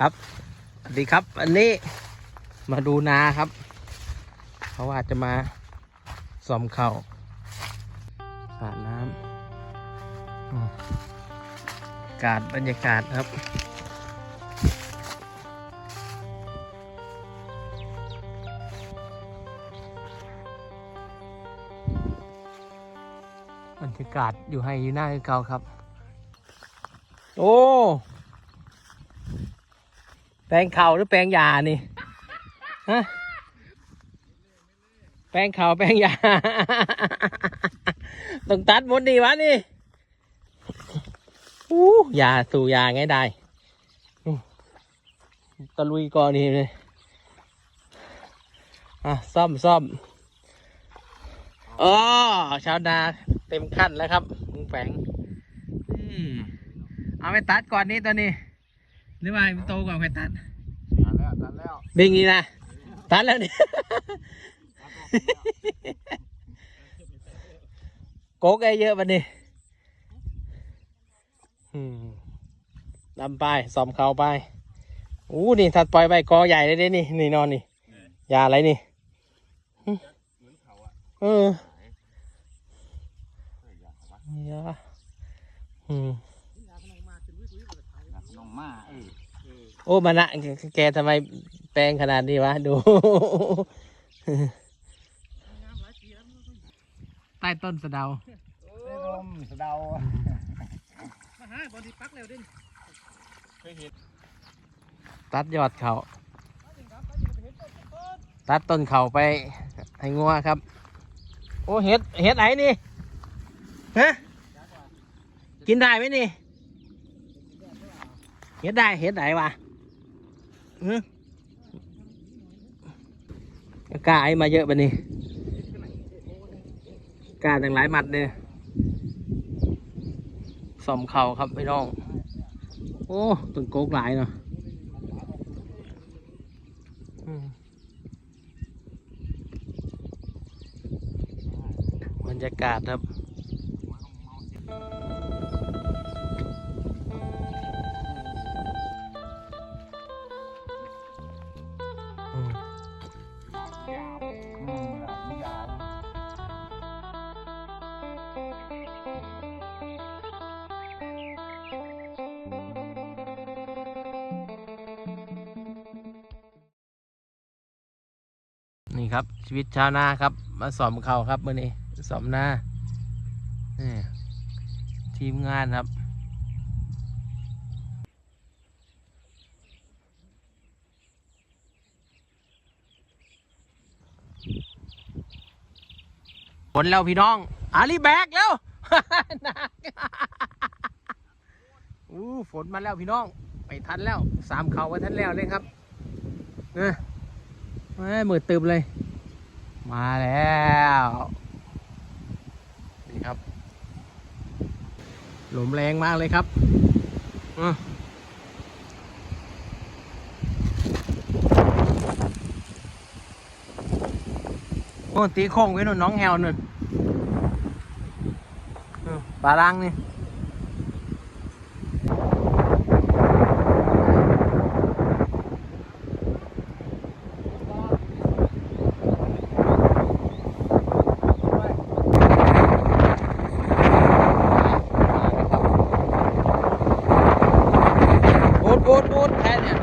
ครับสวัสดีครับ อันนี้มาดูนาครับเพราะว่าจจะมาซ่อมเข่าสาดน้ำอากาศบรรยากาศครับบรรยากาศอยู่ให้อยู่หน้าคือเก่าครับ โอ้ ลงเข่าหรือแปลงยานี่ฮะแปลงเข่าแปลงยาต้องตัดหมดดีวะนี่อู้ยาสู่ยาไงได้ตะลุยก่อนนี่เลยอะซ่อมซ่อมอ๋อชาวนาเต็มขั้นแล้วครับลุงแฝงอืมเอาไปตัดก่อนนี้ตัวนี้ หรือว่าให้มันโตกว่าไปตัดตัดแล้วตัดแล้วดิ่งนี้นะตัดแล้วนี่โกกไอ้เยอะวันนี้อืมลำไปสอมเขาไปอู้นี่ถัดปล่อยไปกอใหญ่เลยเด้นี่นี่นอนนี่ยาอะไรนี่หึเออ ยาอืม น้องมาเออ โอ้มานะแกทำไมแปลงขนาดนี้วะ ดู ใต้ต้นสะเดาได้ลมสะเดามาหาบอดี้ปักแล้วดิเคยเห็นตัดยอดเขา ตัดต้นเขาไปให้งัวครับ โอ้เห็ดเห็ดไหนนี่ฮะกินได้ไหมนี่ เห็ดได้เห็ดไหนวะฮึ กลาไอ้มาเยอะปะนี่กล้าตั้งหลายหมัดเนี่ยสอมเข่าครับพี่น้อง โอ้ต้นโกกหลายเนาะบรรยากาศครับ นี่ครับ ชีวิตชาวนาครับ มาสอมเขาครับเมื่อนี้สอมนานี่ทีมงานครับฝนแล้วพี่น้อง อาลีแบกแล้วหนักอู้ฝนมาแล้วพี่น้อง ไปทันแล้ว สามเขาไปทันแล้วเลยครับเออไม่มือตึมเลย มาแล้วนี่ครับลมแรงมากเลยครับอโอ้ตีโค้งไว้หนุนน้องแฮวหนุ่นปลาลังนี่ บูดบูดบูดแทนเนี่ย